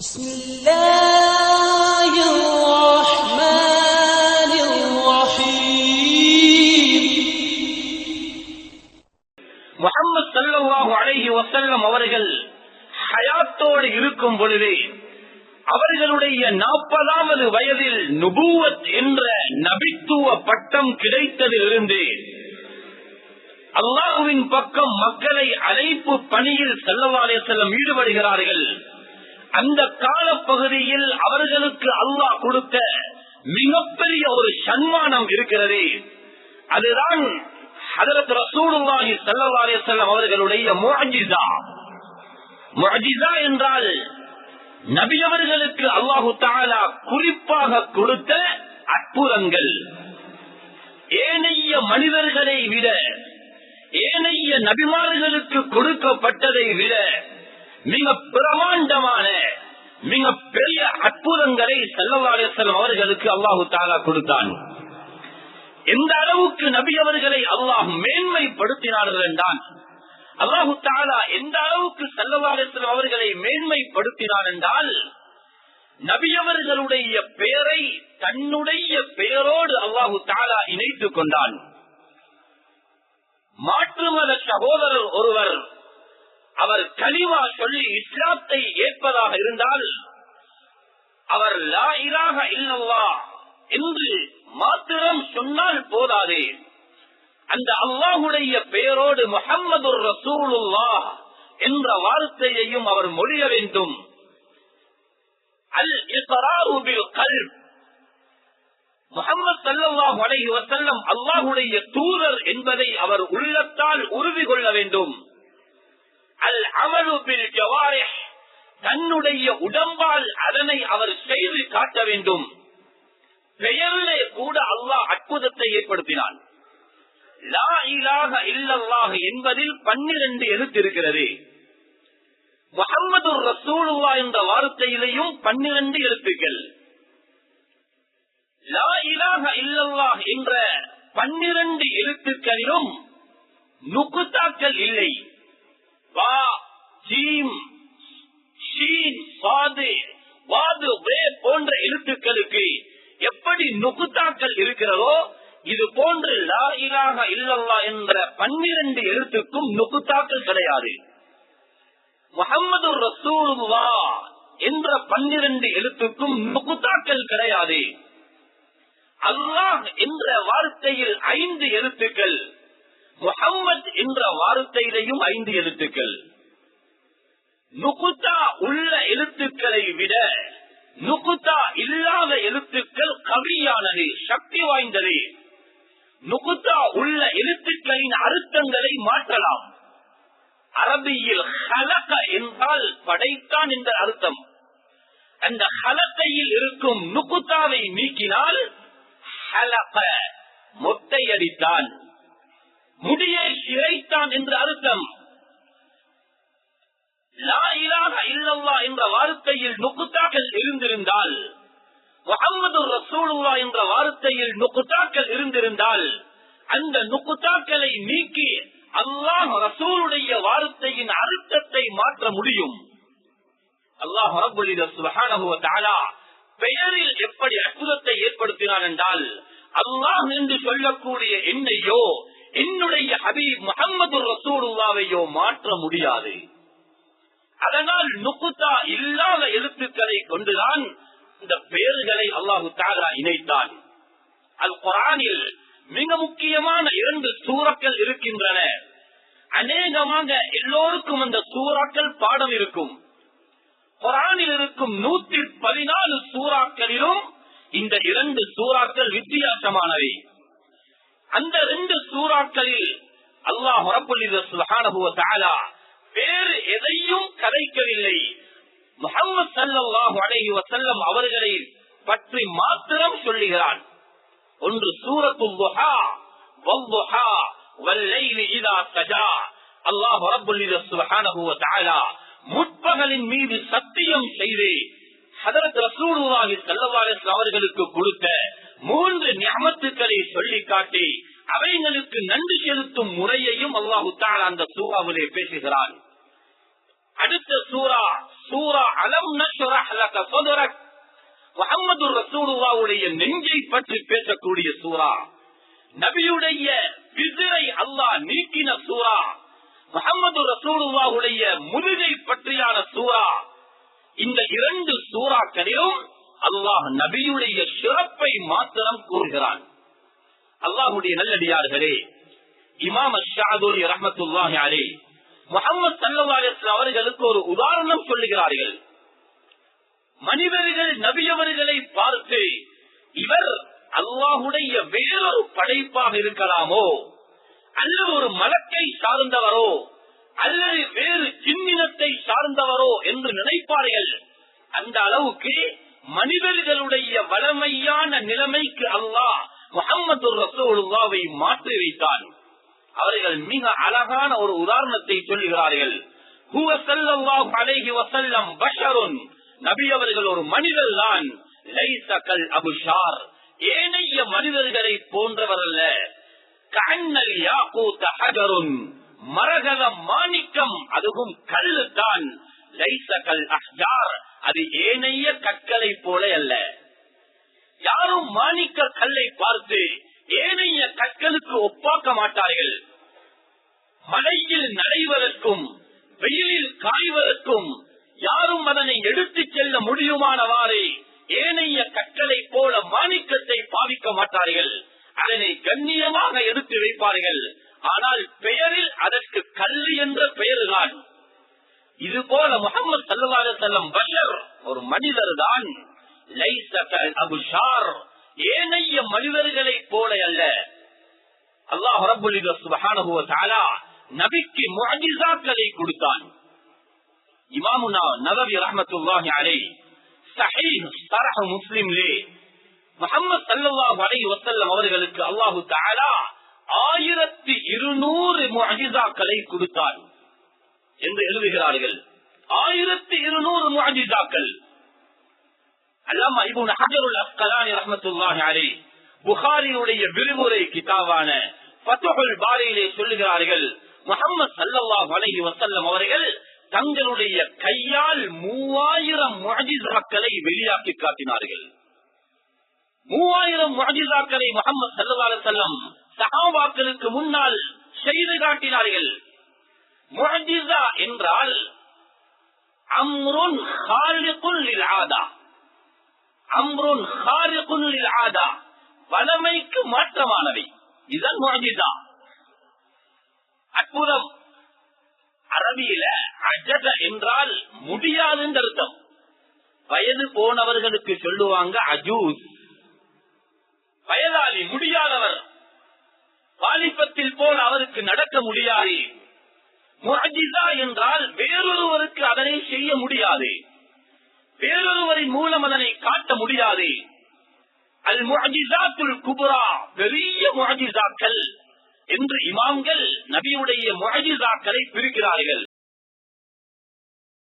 بسم الله الرحمن الرحيم முகமது சல்லல்லாஹு அலைஹி வஸல்லம் அவர்கள் ஹயாத்தோடு இருக்கும் பொழுதே அவர்களுடைய நாற்பதாவது வயதில் நுபுவத் என்ற நபித்துவ பட்டம் கிடைத்ததிலிருந்து அல்லாஹுவின் பக்கம் மக்களை அழைப்பு பணியில் செல்லவாலே செல்லம் ஈடுபடுகிறார்கள் அந்த காலப்பகுதியில் அவர்களுக்கு அல்லாஹ் கொடுத்த மிகப்பெரிய ஒரு சன்மானம் இருக்கிறது. அதுதான் ஹதரத் ரசூலுல்லாஹி அவர்களுடைய முஅஜிஸா. முஅஜிஸா என்றால் நபி அவர்களுக்கு அல்லாஹு தாலா குறிப்பாக கொடுத்த அற்புதங்கள். ஏனைய மனிதர்களை விட ஏனைய நபிமார்களுக்கு கொடுக்கப்பட்டதை விட மிக பிரமாண்டமான மிக பெரிய அற்புதங்களை செல்லவாடேசன் அவர்களுக்கு அல்லாஹு தாலா கொடுத்தான். எந்த அளவுக்கு நபி அவர்களை அல்லாஹ் மேன்மைப்படுத்தினார்கள் என்றான் அல்லாஹு தாலா எந்த அளவுக்கு செல்லவாடேசன் அவர்களை மேன்மைப்படுத்தினார் என்றால் நபியவர்களுடைய பெயரை தன்னுடைய பெயரோடு அல்லாஹு தாலா இணைத்துக் கொண்டான். மாற்றுமத சகோதரர் ஒருவர் அவர் கலிமா சொல்லி இஸ்லாத்தை ஏற்பதாக இருந்தால் அவர் லா இல்லவா என்று மாத்திரம் சொன்னால் போதாதே. அந்த அல்லாஹுடைய பெயரோடு முகம்மது ரசூலுல்லா என்ற வார்த்தையையும் அவர் மொழிய வேண்டும். அல் இஸ்ராரு பில் முகமது சல்லாஹ் அலைஹி வஸல்லம் அல்லாஹுடைய தூதர் என்பதை அவர் உள்ளத்தால் உறுதி கொள்ள வேண்டும். அல் அமலு பில் ஜவாரிஹ் தன்னுடைய உடம்பால் அதனை அவர் செய்து காட்ட வேண்டும். பெயரிலே கூட அல்லாஹ் அற்புதத்தை ஏற்படுத்தினான். லா இலாக இல்லல்லாஹ் என்பதில் பன்னிரண்டு எழுத்து இருக்கிறது. முகமது ரசூலுல்லா என்ற வார்த்தையிலையும் பன்னிரண்டு எழுத்துக்கள். லா இலாக இல்லல்லாக என்ற பன்னிரண்டு எழுத்துக்களிலும் நுகுத்தாக்கள் இல்லை. வா ஜீம் ஷீன் வாது வே போன்ற எழுத்துக்களுக்கு எப்படி நுகுத்தாக்கள் இருக்கிறதோ இது போன்று லா இலாக இல்லல்லா என்ற பன்னிரண்டு எழுத்துக்கும் நுகுத்தாக்கள் கிடையாது. முகமது ரசூலுல்லா என்ற பன்னிரண்டு எழுத்துக்கும் நுகுத்தாக்கள் கிடையாது. அல்லாஹ் என்ற வார்த்தையில் ஐந்து எழுத்துக்கள் முகம்மத் என்ற வார்த்தையிலையும் ஐந்து எழுத்துக்கள். நுகுத்தா உள்ள எழுத்துக்களை விட நுகுத்தா இல்லாத எழுத்துக்கள் கவியானது சக்தி வாய்ந்தது. நுகுத்தா உள்ள எழுத்துக்களின் அர்த்தங்களை மாற்றலாம். அரபியில் ஹலக என்றால் படைத்தான் என்ற அர்த்தம். அந்த ஹலக்கையில் இருக்கும் நுகுத்தாவை நீக்கினால் ஹலக மொட்டையடித்தான் முடியை இறைத்தான் என்று அர்த்தம். இல்லல்லா என்ற வார்த்தையில் நுக்குத்தாக்கள் இருந்திருந்தால் முகமது ரசூலுல்லா என்ற வார்த்தையில் நுக்குத்தாக்கள் இருந்திருந்தால் அந்த நுக்குத்தாக்களை நீக்கி அல்லாஹ் ரசூலுடைய வார்த்தையின் அர்த்தத்தை மாற்ற முடியும். அல்லாஹ் பெயரில் எப்படி அற்புதத்தை ஏற்படுத்தினார் என்றால் அல்லாஹ் என்று சொல்லக்கூடிய என்னையோ என்னுடைய ஹபீப் முகமது ரசூலுல்லாவையோ மாற்ற முடியாது. அதனால் நுகுத்தா இல்லாத எழுத்துக்களை கொண்டுதான் இந்த பெயர்களை அல்லாஹு தாரா இணைத்தான். அது குரானில் மிக முக்கியமான இரண்டு சூறாக்கள் இருக்கின்றன. அநேகமாக எல்லோருக்கும் அந்த சூறாக்கள் பாடம் இருக்கும். குரானில் இருக்கும் நூத்தி பதினாலு சூறாக்களிலும் இந்த இரண்டு சூறாக்கள் வித்தியாசமானவை. அந்த ரெண்டு சூறாக்களில் அல்லாஹ் சுகானுவ வேறு எதையும் கதைக்கவில்லை. முகமது சல்லாஹு அலஹி வசல்லம் அவர்களை பற்றி மாத்திரம் சொல்லுகிறான். ஒன்று சூரத்துல் துஹா வல்துஹா வல்லைலி இதா சஜா அல்லாஹ் ரப்புல் சுப்ஹானஹு வ தஆலா முற்பகலின் மீது சத்தியம் செய்து ஹதரத் ரசூலுல்லாஹி ஸல்லல்லாஹு அலைஹி அவர்களுக்கு கொடுத்த மூன்று நியமத்துக்களை சொல்லி காட்டி அவைகளுக்கு நன்றி செலுத்தும் முறையையும் அல்லாஹு தஆலா அந்த சூறாவிலே பேசுகிறான். அடுத்த சூரா சூரா அலம் நஷ்ரஹ் லக சதுரக். நெஞ்சை பற்றி பேசக்கூடிய சூரா நபியுடைய விசிறை அல்லாஹ் நீக்கின சூரா முகமது ரசூலுல்லாவுடைய முதுகை பற்றியான சூரா இந்த இரண்டு சூறாக்களிலும் அல்லாஹ் நபியுடைய சிறப்பை மாத்திரம் கூறுகிறான். அல்லாஹுடைய நல்லடியார்களே இமாம் ஷாதுரி ரஹமத்துல்லாஹி அலே முகமது சல்லா அவர்களுக்கு ஒரு உதாரணம் சொல்லுகிறார்கள். மனிதர்கள் நபியவர்களை பார்த்து இவர் அல்லாஹுடைய வேறொரு படைப்பாக இருக்கலாமோ? அல்லது ஒரு மலக்கை சார்ந்தவரோ? அல்லது வேறு சின்னினத்தை சார்ந்தவரோ என்று நினைப்பார்கள்? அந்த அளவுக்கு மனிதர்களுடைய வளமையான நிலைமைக்கு அல்லாஹ் முகமது ரசோலுல்லாவை மாற்றி வைத்தான் அவர்கள் மிக அழகான ஒரு உதாரணத்தை சொல்லுகிறார்கள் நபி அவர்கள் ஒரு மனிதர் தான் அபுஷார். ஏனைய மனிதர்களை போன்றவர் அல்ல கண்ணல் யாக்கூத்த ஹஜருன். மரகத மாணிக்கம் அதுவும் கல்லு தான் லைசகல் அஹ்ஜார். அது ஏனைய கற்களை போல அல்ல. யாரும் மாணிக்க கல்லை பார்த்து ஏனைய கற்களுக்கு ஒப்பாக்க மாட்டார்கள். மழையில் நடைவதற்கும் வெயிலில் காய்வதற்கும் யாரும் அதனை எடுத்துச் செல்ல முடியுமானவாறு ஏனைய கற்களை போல மாணிக்கத்தை பாவிக்க மாட்டார்கள். அதனை கண்ணியமாக எடுத்து வைப்பார்கள். ஆனால் பெயரில் அதற்கு கல்லு என்ற பெயர்தான் இது போல முகமது சல்லா செல்லம் பஷர் ஒரு மனிதர் தான். ஏனைய மனிதர்களை போல அல்ல. அல்லாஹ் ரபுல் நபிக்கு முஅஜிசாக்களை கொடுத்தான். இமாமுனா நபவி ரஹமத்துல்லாஹி அலை. சஹீஹ் ஷரஹ் முஸ்லிம்லே. முஹம்மது ஸல்லல்லாஹு அலைஹி வஸல்லம் அவர்களுக்கு அல்லாஹ் தஆலா ஆயிரத்தி இருநூறு முஅஜிசாக்களை கொடுத்தான். என்று எழுதுகிறார்கள். ஆயிரத்தி இருநூறு முஅஜிசாக்கள். அல்லாம இப்னு ஹஜருல் அஸ்கலானி ரஹமத்துல்லாஹி அலை புகாரியுடைய விரிவுரை கிதாவான ஃபத்ஹுல் பாரியிலே சொல்லுகிறார்கள் முகமது சல்லல்லா வலகி வசல்லம் அவர்கள் தங்களுடைய கையால் மூவாயிரம் முஅஜிசாக்களை வெளியாக்கி காட்டினார்கள். மூவாயிரம் முஅஜிசாக்களை முகமது சல்லா செல்லம் சகாபாக்களுக்கு முன்னால் செய்து காட்டினார்கள். முஅஜிசா என்றால் அம்ருன் ஹாலிகுல் ஆதா அம்ருன் ஹாரிகுன் ஆதா வளமைக்கு மாற்றமானவை. இதுதான் முஅஜிசா அற்புதம். அரபியில அஜத என்றால் முடியாது அர்த்தம். வயது போனவர்களுக்கு சொல்லுவாங்க அஜூஸ். வயதாளி முடியாதவர். வாலிபத்தில் போல் அவருக்கு நடக்க முடியாது. முஅஜிசா என்றால் வேறொருவருக்கு செய்ய முடியாது. வேறொருவரின் மூலம் அதனை காட்ட முடியாது. அல் முஹிசாத்துல் குபுரா பெரிய முஹிசாக்கள் என்று இமாம்கள் நபியுடைய முஹிசாக்களை பிரிக்கிறார்கள்.